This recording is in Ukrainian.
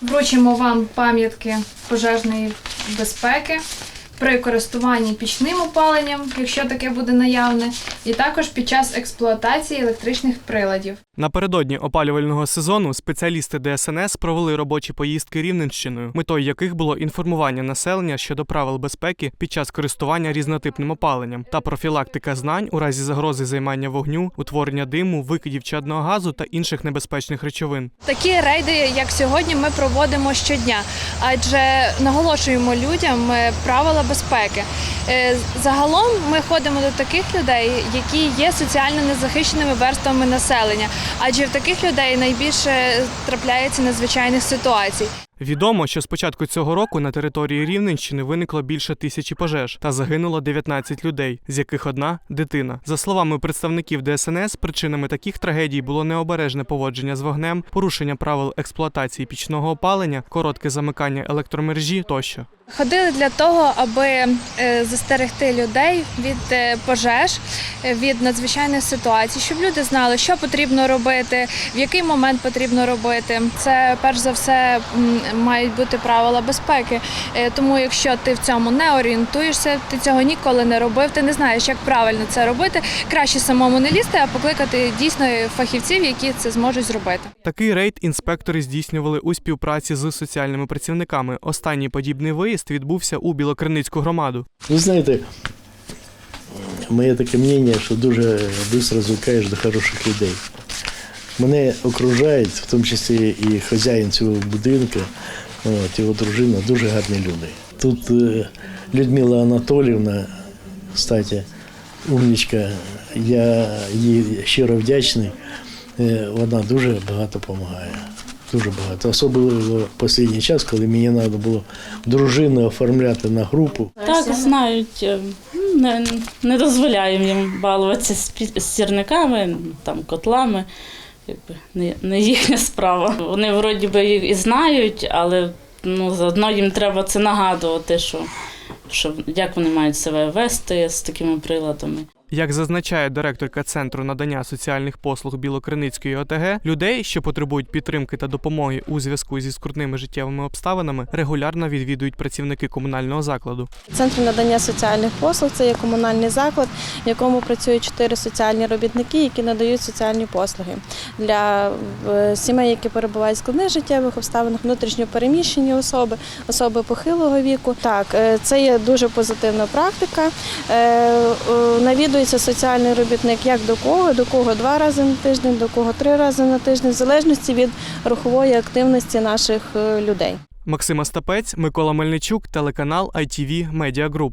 Вручимо вам пам'ятки пожежної безпеки при користуванні пічним опаленням, якщо таке буде наявне, і також під час експлуатації електричних приладів. Напередодні опалювального сезону спеціалісти ДСНС провели робочі поїздки Рівненщиною, метою яких було інформування населення щодо правил безпеки під час користування різнотипним опаленням та профілактика знань у разі загрози займання вогню, утворення диму, викидів чадного газу та інших небезпечних речовин. Такі рейди, як сьогодні, ми проводимо щодня, адже наголошуємо людям е, правила безпеки. Е, Загалом ми ходимо до таких людей, які є соціально незахищеними верствами населення, адже в таких людей найбільше трапляється надзвичайних ситуацій. Відомо, що з початку цього року на території Рівненщини виникло більше тисячі пожеж та загинуло 19 людей, з яких одна дитина. За словами представників ДСНС, причинами таких трагедій було необережне поводження з вогнем, порушення правил експлуатації пічного опалення, коротке замикання електромережі тощо. Ходили для того, аби е, застерегти людей від е, пожеж, е, від надзвичайних ситуацій, щоб люди знали, що потрібно робити, в який момент потрібно робити. Це перш за все мають бути правила безпеки. Тому, якщо ти в цьому не орієнтуєшся, ти цього ніколи не робив, ти не знаєш, як правильно це робити. Краще самому не лізти, а покликати дійсно фахівців, які це зможуть зробити. Такий рейд інспектори здійснювали у співпраці з соціальними працівниками. Останній подібний виїзд відбувся у Білокриницьку громаду. Ви знаєте, моє таке мнення, що дуже швидко звикаєш до хороших людей. Мене окружають, в тому числі і хазяїн цього будинку, от, його дружина, дуже гарні люди. Тут е, Людмила Анатолівна, кстати, умнічка, я їй щиро вдячний. Е, Вона дуже багато допомагає. Дуже багато. Особливо в останній час, коли мені треба було дружину оформляти на групу. Так, знають, е, не, не дозволяємо їм балуватися з сірниками, там, котлами. Якби не, не їхня справа. Вони вроді би і і знають, але ну, заодно їм треба це нагадувати, що, що як вони мають себе вести з такими приладами. Як зазначає директорка центру надання соціальних послуг Білокриницької ОТГ, людей, що потребують підтримки та допомоги у зв'язку зі скрутними життєвими обставинами, регулярно відвідують працівники комунального закладу. Центр надання соціальних послуг це є комунальний заклад, в якому працюють чотири соціальні робітники, які надають соціальні послуги для е, сімей, які перебувають в складних життєвих обставинах, внутрішньо переміщені особи, особи похилого віку. Так, е, це є дуже позитивна практика. Е, е, соціальний робітник як до кого, до кого два рази на тиждень, до кого три рази на тиждень, в залежності від рухової активності наших е, людей. Максим Остапець, Микола Мельничук, телеканал ITV Media Group.